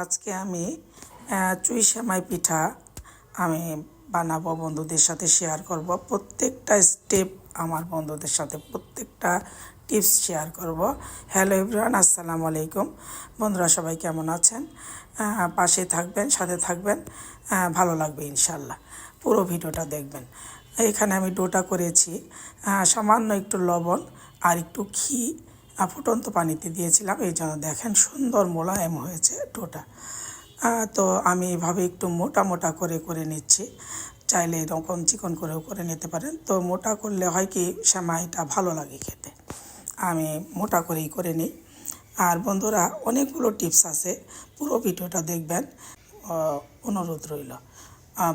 আজকে আমি চুই সেমাই পিঠা আমি বানাবো বন্ধুদের সাথে শেয়ার করব। প্রত্যেকটা স্টেপ আমার বন্ধুদের সাথে প্রত্যেকটা টিপস শেয়ার করব। হ্যালো এভরিওয়ান আসসালামু আলাইকুম। বন্ধুরা সবাই কেমন আছেন? পাশে থাকবেন, সাথে থাকবেন। ভালো লাগবে ইনশাল্লাহ পুরো ভিডিওটা দেখবেন। এখানে আমি ডোটা করেছি। সামান্য একটু লবণ আর একটু ঘি ফুটন্ত পানিতে দিয়েছিলাম এই জন্য দেখেন সুন্দর মোলায়েম হয়েছে আহ, তো আমি এভাবে একটু মোটা মোটা করে করে নিচ্ছি। চাইলে এরকম চিকন করেও করে নিতে পারেন। তো মোটা করলে হয় কি সেমাইটা ভালো লাগে খেতে। আমি মোটা করেই করে নিই। আর বন্ধুরা অনেকগুলো টিপস আছে পুরো ভিডিওটা দেখবেন। অনুরোধ রইল।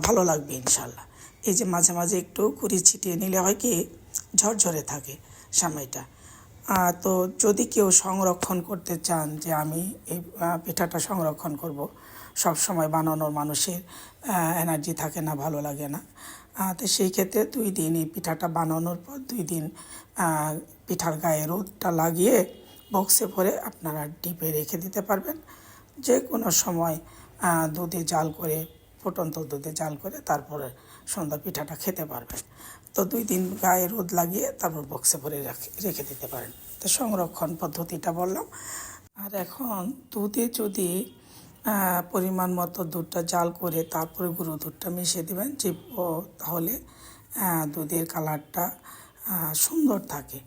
ভালো লাগবে ইনশাল্লাহ এই যে মাঝে মাঝে একটু কুড়ি ছিটিয়ে নিলে হয় কি ঝরঝরে থাকে সেমাইটা। তো যদি কেউ সংরক্ষণ করতে চান যে আমি এই পিঠাটা সংরক্ষণ করব, সব সময় বানানোর মানুষের এনার্জি থাকে না, ভালো লাগে না। তো সেই ক্ষেত্রে দুই দিন এই পিঠাটা বানানোর পর দুই দিন পিঠার গায়ে রোদটা লাগিয়ে বক্সে ভরে আপনারা ডিপে রেখে দিতে পারবেন। যে কোনো সময় দুধে জাল করে, ফুটন্ত দুধে জাল করে তারপরে সন্ধ্যা পিঠাটা খেতে পারবেন। তো দুই দিন গায়ে রোদ লাগিয়ে তারপর বক্সে ভরে রাখে দিতে পারেন। তো সংরক্ষণ পদ্ধতিটা বললাম। আর এখন দুধে যদি পরিমাণ মতো দুধটা জাল করে তারপরে গুঁড়ো দুধটা মিশিয়ে দেবেন যে তাহলে দুধের কালারটা সুন্দর থাকে।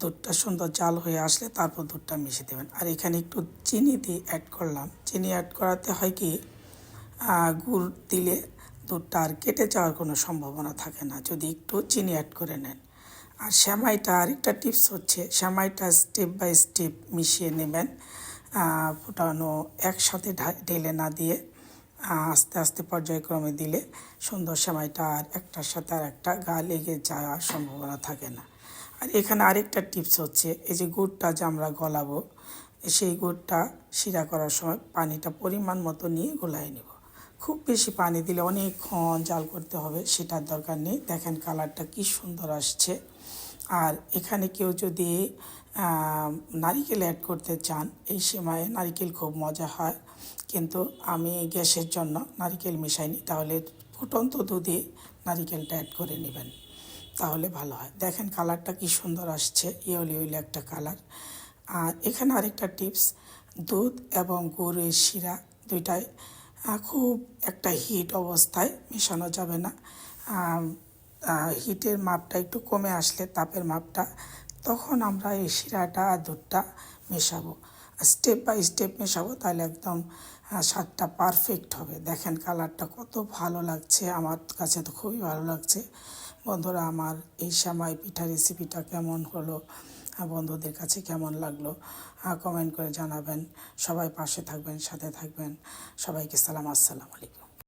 দুধটা সুন্দর জাল হয়ে আসলে তারপর দুধটা মিশিয়ে দেবেন। আর এখানে একটু চিনি দিয়ে অ্যাড করলাম। চিনি অ্যাড করাতে হয় কি গুড় দিলে দুধটা আর কেটে যাওয়ার কোনো সম্ভাবনা থাকে না। যদি একটু চিনি অ্যাড করে নেন। আর শ্যামাইটা আরেকটা টিপস হচ্ছে, শ্যামাইটা স্টেপ বাই স্টেপ মিশিয়ে নেবেন ফোটানো একসাথে ঢেলে না দিয়ে আস্তে আস্তে পর্যায়ক্রমে দিলে সুন্দর সেমাইটা আর একটার সাথে আর একটা গা লেগে যাওয়ার সম্ভাবনা থাকে না। আর এখানে আরেকটা টিপস হচ্ছে, এই যে গুড়টা যে আমরা গলাবো, সেই গুড়টা শিরা করার সময় পানিটা পরিমাণ মতো নিয়ে গোলায় নেব। খুব বেশি পানি দিলে অনেকক্ষণ জাল করতে হবে, সেটার দরকার নেই। দেখেন কালারটা কি সুন্দর আসছে। আর এখানে কেউ যদি নারিকেল অ্যাড করতে চান, এই সময়ে নারিকেল খুব মজা হয়। কিন্তু আমি গ্যাসের জন্য নারিকেল মিশাইনি, তাহলে ফুটন্ত দুধে নারিকেলটা অ্যাড করে নেবেন, তাহলে ভালো হয়। দেখেন কালারটা কি সুন্দর আসছে, ইয়েলি ইয়েলি একটা কালার। আর এখানে আরেকটা টিপস, দুধ এবং গুড়ের শিরা দুইটাই খুব একটা হিট অবস্থায় মেশানো যাবে না। হিটের মাপটা একটু কমে আসলে তাপের মাপটা। তখন আমরা এই শিরাটা আর দুধটা মেশাবো। স্টেপ বাই স্টেপ মেশাবো তাহলে একদম স্বাদটা পারফেক্ট হবে। দেখেন কালারটা কত ভালো লাগছে, আমার কাছে তো খুবই ভালো লাগছে। বন্ধুরা, আমার এই সময় পিঠা রেসিপিটা কেমন হলো? বন্ধুদের কাছে কেমন লাগল কমেন্ট করে জানাবেন। সবাই পাশে থাকবেন, সাথে থাকবেন। সবাইকে সালাম, আসসালামু আলাইকুম।